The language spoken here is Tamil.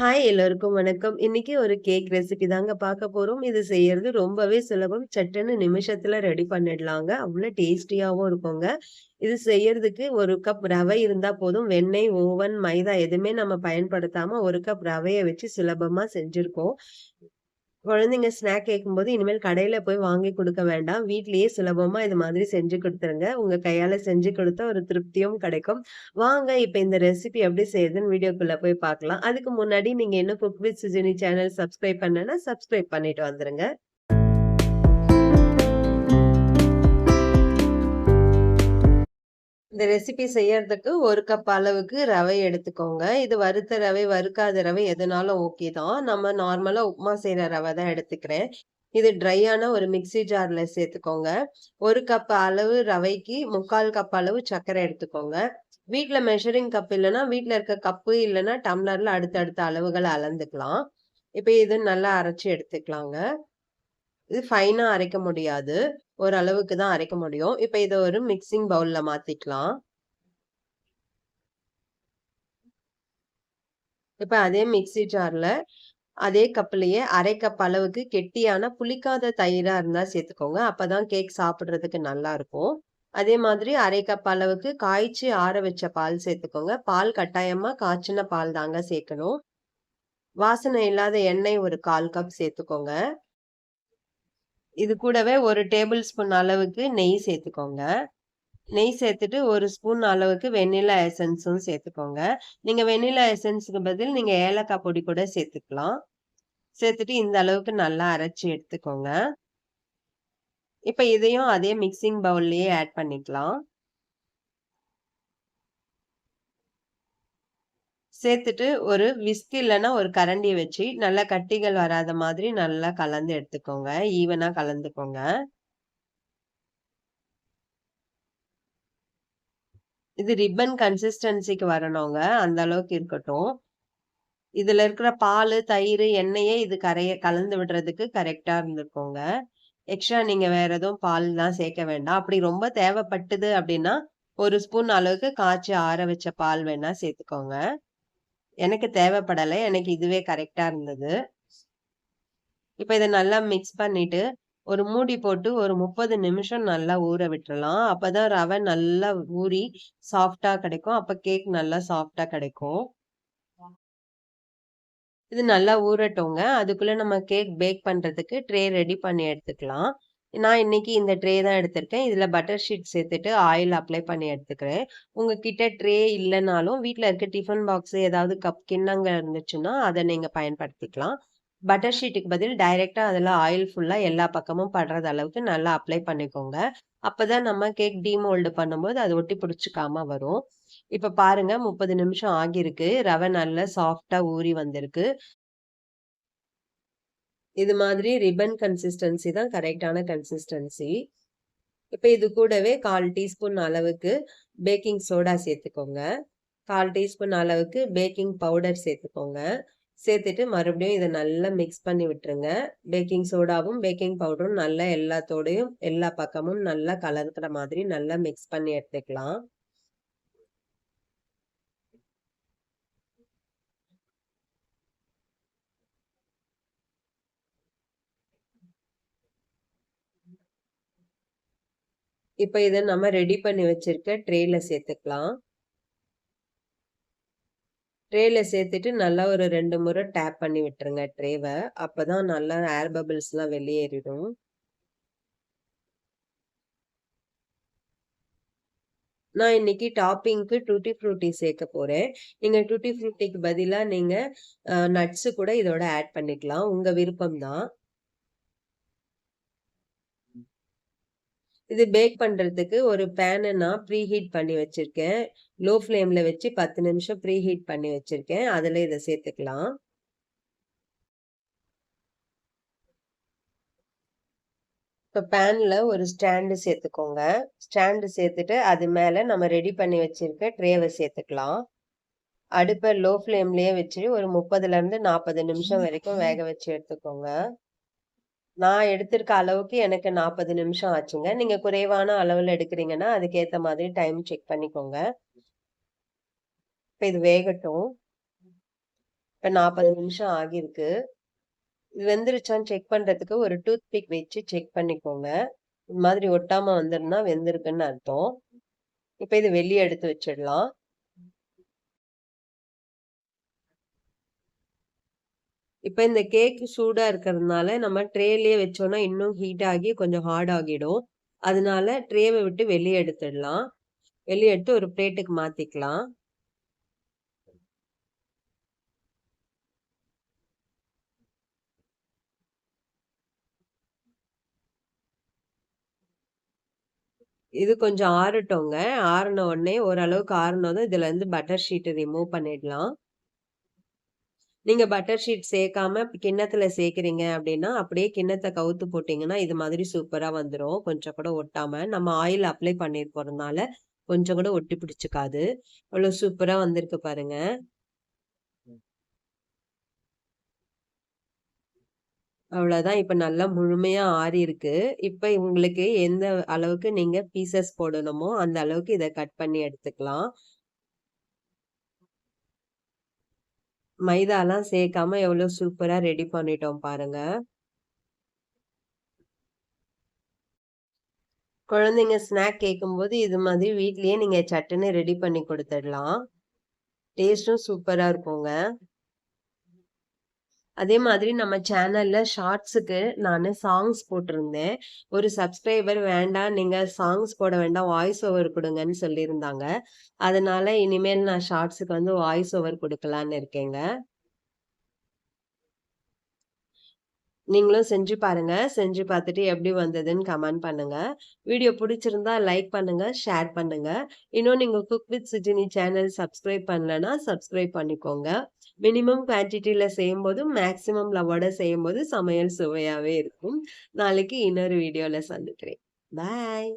ஹாய் எல்லோருக்கும் வணக்கம். இன்னைக்கு ஒரு கேக் ரெசிபி தாங்க பார்க்க போகிறோம் இது செய்யறது ரொம்பவே சுலபம். சட்டுன்னு நிமிஷத்தில் ரெடி பண்ணிடலாங்க. அவ்வளோ டேஸ்டியாகவும் இருக்குங்க. இது செய்யறதுக்கு ஒரு கப் ரவை இருந்தால் போதும். வெண்ணெய், ஓவன், மைதா எதுவுமே நம்ம பயன்படுத்தாமல் ஒரு கப் ரவையை வச்சு சுலபமாக செஞ்சுருக்கோம் குழந்தைங்க ஸ்நாக் கேட்கும்போது இனிமேல் கடையில போய் வாங்கி கொடுக்க வேண்டாம். வீட்லயே சுலபமா இது மாதிரி செஞ்சு கொடுத்துருங்க உங்க கையால செஞ்சு கொடுத்தா ஒரு திருப்தியும் கிடைக்கும். வாங்க இப்ப இந்த ரெசிபி எப்படி செய்யுதுன்னு வீடியோக்குள்ள போய் பார்க்கலாம். அதுக்கு முன்னாடி நீங்க இன்னும் cook with Sujini channel subscribe பண்ணனா சப்ஸ்கிரைப் பண்ணிட்டு வந்துருங்க. இந்த ரெசிபி செய்யறதுக்கு ஒரு கப் அளவுக்கு ரவை எடுத்துக்கோங்க. இது வறுத்த ரவை, வறுக்காத ரவை எதுனாலும் ஓகே தான். நம்ம நார்மலா உப்புமா செய்யற ரவை தான் எடுத்துக்கிறேன். இது ட்ரையான ஒரு மிக்ஸி ஜார்ல சேர்த்துக்கோங்க. ஒரு கப் அளவு ரவைக்கு 3/4 கப் அளவு சர்க்கரை எடுத்துக்கோங்க. வீட்டில் மெஷரிங் கப் இல்லைன்னா வீட்டில் இருக்க கப்பு இல்லைன்னா டம்ளர்ல அடுத்தடுத்த அளவுகளை அளந்துக்கலாம். இப்ப இது நல்லா அரைச்சு எடுத்துக்கலாங்க. இது ஃபைனாக அரைக்க முடியாது. ஓரளவுக்கு தான் அரைக்க முடியும். இப்போ இதை ஒரு மிக்ஸிங் பவுலில் மாற்றிக்கலாம் இப்போ அதே மிக்ஸி ஜார்ல அதே கப்லேயே அரை கப் அளவுக்கு கெட்டியான புளிக்காத தயிராக இருந்தால் சேர்த்துக்கோங்க. அப்போ தான் கேக் சாப்பிட்றதுக்கு நல்லா இருக்கும். அதே மாதிரி அரை கப் அளவுக்கு காய்ச்சி ஆற வச்ச பால் சேர்த்துக்கோங்க. பால் கட்டாயமாக காய்ச்சின பால் தாங்க சேர்க்கணும். வாசனை இல்லாத எண்ணெய் ஒரு 1/4 கப் சேர்த்துக்கோங்க. இது கூடவே ஒரு டேபிள் ஸ்பூன் அளவுக்கு நெய் சேர்த்துக்கோங்க. நெய் சேர்த்துட்டு ஒரு ஸ்பூன் அளவுக்கு வெண்ணிலா எசன்ஸும் சேர்த்துக்கோங்க. நீங்கள் வெண்ணிலா எசன்ஸுக்கு பதில் நீங்கள் ஏலக்காய் பொடி கூட சேர்த்துக்கலாம். சேர்த்துட்டு இந்த அளவுக்கு நல்லா அரைச்சி எடுத்துக்கோங்க. இப்போ இதையும் அதே மிக்ஸிங் பவுல்லையே ஆட் பண்ணிக்கலாம். சேர்த்துட்டு ஒரு விஸ்க் இல்லைன்னா ஒரு கரண்டியை வச்சு நல்லா கட்டிகள் வராத மாதிரி நல்லா கலந்து எடுத்துக்கோங்க. ஈவனாக கலந்துக்கோங்க. இது ரிப்பன் கன்சிஸ்டன்சிக்கு வரணுங்க. அந்த அளவுக்கு இருக்கட்டும். இதில் இருக்கிற பால் தயிர் எண்ணெயே இது கரைய கலந்து விடுறதுக்கு கரெக்டாக இருந்துக்கோங்க எக்ஸ்ட்ரா நீங்கள் வேற எதுவும் பால்லாம் சேர்க்க வேண்டாம். அப்படி ரொம்ப தேவைப்பட்டது அப்படின்னா, ஒரு ஸ்பூன் அளவுக்கு காய்ச்சி ஆற வச்ச பால் வேணா சேர்த்துக்கோங்க. எனக்கு தேவைப்படலை எனக்கு இதுவே கரெக்டாக இருந்தது. இப்போ இதை நல்லா மிக்ஸ் பண்ணிட்டு, ஒரு மூடி போட்டு ஒரு 30 நிமிஷம் நல்லா ஊற விட்டுறலாம். அப்பதான் ரவை நல்லா ஊறி சாஃப்ட்டா கிடைக்கும். அப்ப கேக் நல்லா சாஃப்ட்டா கிடைக்கும். இது நல்லா ஊறட்டோங்க அதுக்குள்ள நம்ம கேக் பேக் பண்றதுக்கு ட்ரே ரெடி பண்ணி எடுத்துக்கலாம். நான் இன்னைக்கு இந்த ட்ரே தான் எடுத்திருக்கேன். இதில் பட்டர் ஷீட் சேர்த்துட்டு ஆயில் அப்ளை பண்ணி எடுத்துக்கிறேன். உங்ககிட்ட ட்ரே இல்லைனாலும் வீட்டில் இருக்க டிஃபன் பாக்ஸ் ஏதாவது கப் கிண்ணங்கள் இருந்துச்சுன்னா, அதை நீங்கள் பயன்படுத்திக்கலாம். பட்டர் ஷீட்டுக்கு பதில் டைரெக்டாக அதில் ஆயில் ஃபுல்லாக எல்லா பக்கமும் படுறது அளவுக்கு நல்லா அப்ளை பண்ணிக்கோங்க. அப்போ தான் நம்ம கேக் டீமோல்டு பண்ணும்போது அது ஒட்டி பிடிச்சிக்காம வரும். இப்போ பாருங்க 30 நிமிஷம் ஆகியிருக்கு. ரவை நல்லா சாஃப்டாக ஊறி வந்திருக்கு. இது மாதிரி ரிப்பன் கன்சிஸ்டன்சி தான் கரெக்டான கன்சிஸ்டன்சி. இப்போ இது கூடவே 1/4 டீஸ்பூன் அளவுக்கு பேக்கிங் சோடா சேர்த்துக்கோங்க. 1/4 டீஸ்பூன் அளவுக்கு பேக்கிங் பவுடர் சேர்த்துக்கோங்க. சேர்த்துட்டு மறுபடியும் இதை நல்லா மிக்ஸ் பண்ணி விட்டுருங்க. பேக்கிங் சோடாவும், பேக்கிங் பவுடரும் நல்லா எல்லாத்தோடையும் எல்லா பக்கமும் நல்லா கலந்துக்கிற மாதிரி நல்லா மிக்ஸ் பண்ணி எடுத்துக்கலாம். இப்போ இதை நம்ம ரெடி பண்ணி வச்சுருக்க ட்ரேயில் சேர்த்துக்கலாம். ட்ரேயில் சேர்த்துட்டு நல்லா ஒரு ரெண்டு முறை டேப் பண்ணி விட்டுருங்க அப்போ தான் நல்லா ஏர் பபிள்ஸ்லாம் வெளியேறிடும். நான் இன்னைக்கு டாப்பிங்க்கு டூட்டி ஃப்ரூட்டி சேர்க்க போகிறேன் நீங்கள் டூட்டி ஃப்ரூட்டிக்கு பதிலாக நீங்கள் நட்ஸு கூட இதோட ஆட் பண்ணிக்கலாம். உங்கள் விருப்பம் தான். இது பேக் பண்றதுக்கு ஒரு பேனை நான் ப்ரீ ஹீட் பண்ணி வச்சிருக்கேன். லோ ஃப்ளேம்ல வச்சு 10 நிமிஷம் ப்ரீ ஹீட் பண்ணி வச்சிருக்கேன். அதுல இத சேர்த்துக்கலாம். இப்போ பேன்ல ஒரு ஸ்டாண்டு சேர்த்துக்கோங்க. ஸ்டாண்டு சேர்த்துட்டு அது மேல நம்ம ரெடி பண்ணி வச்சுருக்க ட்ரேவை சேர்த்துக்கலாம். அடுப்ப லோ ஃப்ளேம்லேயே வச்சு ஒரு 30லருந்து 40 நிமிஷம் வரைக்கும் வேக வச்சு எடுத்துக்கோங்க. நான் எடுத்திருக்க அளவுக்கு எனக்கு 40 நிமிஷம் ஆச்சுங்க. நீங்கள் குறைவான அளவில் எடுக்கிறீங்கன்னா, அதுக்கேற்ற மாதிரி டைம் செக் பண்ணிக்கோங்க. இப்போ இது வேகட்டும். இப்போ நாற்பது நிமிஷம் ஆகியிருக்கு. இது வெந்துருச்சான்னு செக் பண்ணுறதுக்கு ஒரு டூத் பிக் வச்சு செக் பண்ணிக்கோங்க. இது மாதிரி ஒட்டாமல் வந்துருந்தா வெந்திருக்குன்னு அர்த்தம். இப்போ இது வெளியே எடுத்து வச்சிடலாம். இப்ப இந்த கேக் சூடா இருக்கிறதுனால நம்ம ட்ரேலயே வச்சோம்னா இன்னும் ஹீட் ஆகி கொஞ்சம் ஹார்ட் ஆகிடும். அதனால ட்ரேவ விட்டு வெளிய எடுத்துடலாம். வெளியே எடுத்து ஒரு பிளேட்டுக்கு மாத்திக்கலாம். இது கொஞ்சம் ஆறட்டோங்க ஆறுன உடனே ஓரளவுக்கு ஆறுனதும் இதுலேருந்து பட்டர் ஷீட்டை ரிமூவ் பண்ணிடலாம். நீங்கள் பட்டர் ஷீட் சேர்க்காம கிண்ணத்தில் சேர்க்குறீங்க அப்படின்னா, அப்படியே கிண்ணத்தை கவுத்து போட்டிங்கன்னா இது மாதிரி சூப்பராக வந்துடும் கொஞ்சம் கூட ஒட்டாமல் நம்ம ஆயில் அப்ளை பண்ணியிருக்கிறதுனால, கொஞ்சம் கூட ஒட்டி பிடிச்சிக்காது அவ்வளோ சூப்பராக வந்திருக்கு பாருங்க. அவ்வளோதான். இப்போ நல்லா முழுமையாக ஆறி இருக்கு இப்போ உங்களுக்கு எந்த அளவுக்கு நீங்கள் பீசஸ் போடணுமோ, அந்த அளவுக்கு இதை கட் பண்ணி எடுத்துக்கலாம். மைதாலாம் சேர்க்காம எவ்வளோ சூப்பராக ரெடி பண்ணிட்டோம் பாருங்க. குழந்தைங்க ஸ்நாக் கேட்கும்போது, இது மாதிரி வீட்லேயே நீங்கள் சட்டுன்னு ரெடி பண்ணி கொடுத்துடலாம் டேஸ்ட்டும் சூப்பராக இருக்குங்க. அதே மாதிரி நம்ம சேனல்ல ஷார்ட்ஸுக்கு நான் சாங்ஸ் போட்டிருந்தேன். ஒரு சப்ஸ்கிரைபர் வேண்டாம் நீங்க சாங்ஸ் போட வேண்டாம், வாய்ஸ் ஓவர் கொடுங்கன்னு சொல்லியிருந்தாங்க. அதனால இனிமேல் நான் ஷார்ட்ஸுக்கு வந்து வாய்ஸ் ஓவர் கொடுக்கலான்னு இருக்கேங்க. நீங்களும் செஞ்சு பாருங்க. செஞ்சு பார்த்துட்டு எப்படி வந்ததுன்னு கமெண்ட் பண்ணுங்க. வீடியோ பிடிச்சிருந்தா லைக் பண்ணுங்க, ஷேர் பண்ணுங்க. இன்னும் நீங்க cook with Sujini channel subscribe பண்ணலன்னா, சப்ஸ்கிரைப் பண்ணிக்கோங்க. மினிமம் குவான்டிட்டில செய்யும்போது, மேக்ஸிமம் லவோட செய்யும்போது சமையல் சுவையாகவே இருக்கும். நாளைக்கு இன்னொரு வீடியோவில் சந்திக்கிறேன். பாய்.